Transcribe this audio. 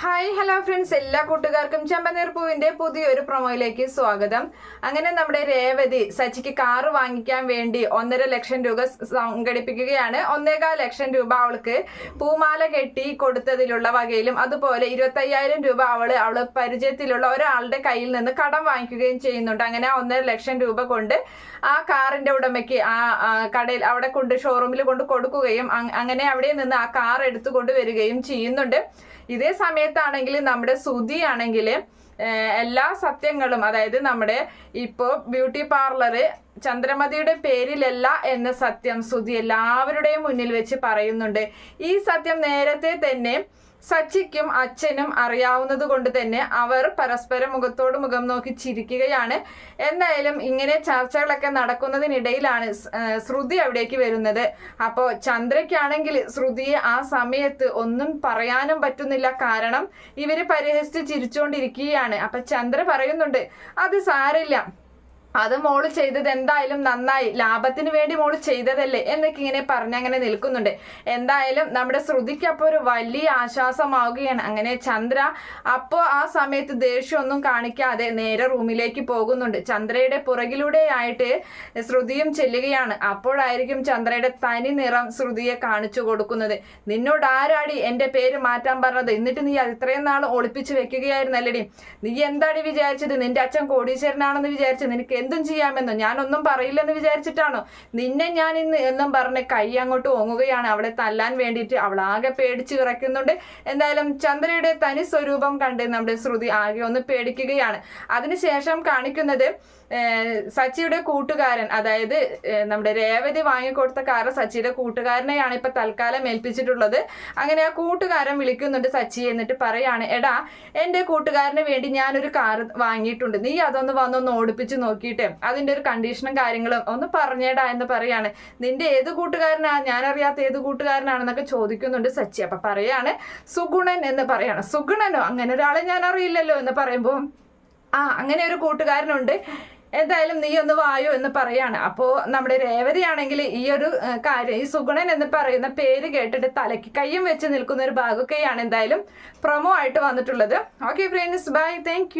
Hi hello friends എല്ലാ കൂട്ടുകാർക്കും ചെമ്പനീർ പൂവിന്റെ പുതിയൊരു പ്രൊമോയിലേക്ക് സ്വാഗതം. അങ്ങനെ നമ്മുടെ രേവതി സച്ചിക്ക് കാറ് വാങ്ങിക്കാൻ വേണ്ടി ഒന്നര ലക്ഷം രൂപ സംഘടിപ്പിക്കുകയാണ്. ഒന്നേകാൽ ലക്ഷം രൂപ അവൾക്ക് പൂമാല കെട്ടി കൊടുത്തതിലുള്ള വകയിലും അതുപോലെ ഇരുപത്തയ്യായിരം രൂപ അവൾ അവൾ പരിചയത്തിലുള്ള ഒരാളുടെ കയ്യിൽ നിന്ന് കടം വാങ്ങിക്കുകയും ചെയ്യുന്നുണ്ട്. അങ്ങനെ ഒന്നര ലക്ഷം രൂപ കൊണ്ട് ആ കാറിന്റെ ഉടമയ്ക്ക് ആ ആ, കടയിൽ അവിടെ കൊണ്ട് ഷോറൂമിൽ കൊണ്ട് കൊടുക്കുകയും അങ്ങനെ അവിടെ നിന്ന് ആ കാർ എടുത്തു കൊണ്ടുവരികയും ചെയ്യുന്നുണ്ട്. ഇതേ സമയത്താണെങ്കിൽ നമ്മുടെ സുധി ആണെങ്കിൽ എല്ലാ സത്യങ്ങളും അതായത് നമ്മുടെ ഇപ്പോൾ ബ്യൂട്ടി പാർലറ് ചന്ദ്രമതിയുടെ പേരിലല്ല എന്ന സത്യം സുധി എല്ലാവരുടെയും മുന്നിൽ വെച്ച് പറയുന്നുണ്ട്. ഈ സത്യം നേരത്തെ തന്നെ സച്ചിക്കും അച്ഛനും അറിയാവുന്നത് കൊണ്ട് തന്നെ അവർ പരസ്പരം മുഖത്തോട് മുഖം നോക്കി ചിരിക്കുകയാണ്. എന്തായാലും ഇങ്ങനെ ചർച്ചകളൊക്കെ നടക്കുന്നതിനിടയിലാണ് ശ്രുതി അവിടേക്ക് വരുന്നത്. അപ്പോൾ ചന്ദ്രയ്ക്കാണെങ്കിൽ ശ്രുതിയെ ആ സമയത്ത് ഒന്നും പറയാനും പറ്റുന്നില്ല. കാരണം ഇവർ പരിഹസിച്ച് ചിരിച്ചുകൊണ്ടിരിക്കുകയാണ് അപ്പൊ ചന്ദ്ര പറയുന്നുണ്ട് അത് സാരില്ല അത് മോൾ ചെയ്തത് എന്തായാലും നന്നായി. ലാഭത്തിന് വേണ്ടി മോൾ ചെയ്തതല്ലേ? എന്നൊക്കെ ഇങ്ങനെ പറഞ്ഞ് അങ്ങനെ നിൽക്കുന്നുണ്ട്. എന്തായാലും നമ്മുടെ ശ്രുതിക്ക് അപ്പോൾ ഒരു വലിയ ആശ്വാസമാവുകയാണ്. അങ്ങനെ ചന്ദ്ര അപ്പോൾ ആ സമയത്ത് ദേഷ്യമൊന്നും കാണിക്കാതെ നേരെ റൂമിലേക്ക് പോകുന്നുണ്ട്. ചന്ദ്രയുടെ പുറകിലൂടെ ആയിട്ട് ശ്രുതിയും ചെല്ലുകയാണ്. അപ്പോഴായിരിക്കും ചന്ദ്രയുടെ തനി നിറം ശ്രുതിയെ കാണിച്ചു കൊടുക്കുന്നത്. നിന്നോട് ആരാടി എന്റെ പേര് മാറ്റാൻ പറഞ്ഞത്? എന്നിട്ട് നീ ഇത്രയും നാൾ ഒളിപ്പിച്ചു വെക്കുകയായിരുന്നല്ലടി? നീ എന്താടി വിചാരിച്ചത്? നിന്റെ അച്ഛൻ കോടീശ്വരനാണെന്ന് വിചാരിച്ച് നിനക്ക് എന്തും ചെയ്യാമെന്നോ. ഞാനൊന്നും പറയില്ലെന്ന് വിചാരിച്ചിട്ടാണോ. നിന്നെ ഞാൻ ഇന്ന് എന്നും പറഞ്ഞ് കൈ അങ്ങോട്ട് ഓങ്ങുകയാണ്. അവളെ തല്ലാൻ വേണ്ടിയിട്ട് അവൾ ആകെ പേടിച്ച് വിറയ്ക്കുന്നുണ്ട് എന്തായാലും ചന്ദ്രയുടെ തനി സ്വരൂപം കണ്ട് നമ്മുടെ ശ്രുതി ആകെ ഒന്ന് പേടിക്കുകയാണ്. അതിനുശേഷം കാണിക്കുന്നത് സച്ചിയുടെ കൂട്ടുകാരൻ അതായത് നമ്മുടെ രേവതി വാങ്ങിക്കൊടുത്ത കാറ് സച്ചിയുടെ കൂട്ടുകാരനെയാണ് ഇപ്പൊ തൽക്കാലം ഏൽപ്പിച്ചിട്ടുള്ളത്. അങ്ങനെ ആ കൂട്ടുകാരൻ വിളിക്കുന്നുണ്ട് സച്ചി എന്നിട്ട് പറയാണ് എടാ എന്റെ കൂട്ടുകാരന് വേണ്ടി ഞാനൊരു കാർ വാങ്ങിയിട്ടുണ്ട്. നീ അതൊന്ന് വന്നൊന്ന് ഓടിപ്പിച്ച് നോക്കിയിട്ട് അതിന്റെ ഒരു കണ്ടീഷനും കാര്യങ്ങളും ഒന്ന് പറഞ്ഞേടാ എന്ന് പറയാണ്. നിന്റെ ഏത് കൂട്ടുകാരനാണ് ഞാൻ അറിയാത്ത ഏത് കൂട്ടുകാരനാണെന്നൊക്കെ ചോദിക്കുന്നുണ്ട് സച്ചി. അപ്പൊ പറയാണ് സുഗുണൻ എന്ന് പറയാണ്. സുഗുണനോ? അങ്ങനെ ഒരാളെ ഞാൻ അറിയില്ലല്ലോ എന്ന് പറയുമ്പോൾ ആ അങ്ങനെ ഒരു കൂട്ടുകാരനുണ്ട്. എന്തായാലും നീ ഒന്ന് വായോ എന്ന് പറയാണ്. അപ്പോൾ നമ്മുടെ രേവതിയാണെങ്കിൽ ഈ ഒരു കാര്യം ഈ സുഗുണൻ എന്ന് പറയുന്ന പേര് കേട്ടിട്ട് തലയ്ക്ക് കയ്യും വെച്ച് നിൽക്കുന്ന ഒരു ഭാഗമൊക്കെയാണ് എന്തായാലും പ്രൊമോ ആയിട്ട് വന്നിട്ടുള്ളത്. Okay friends bye thank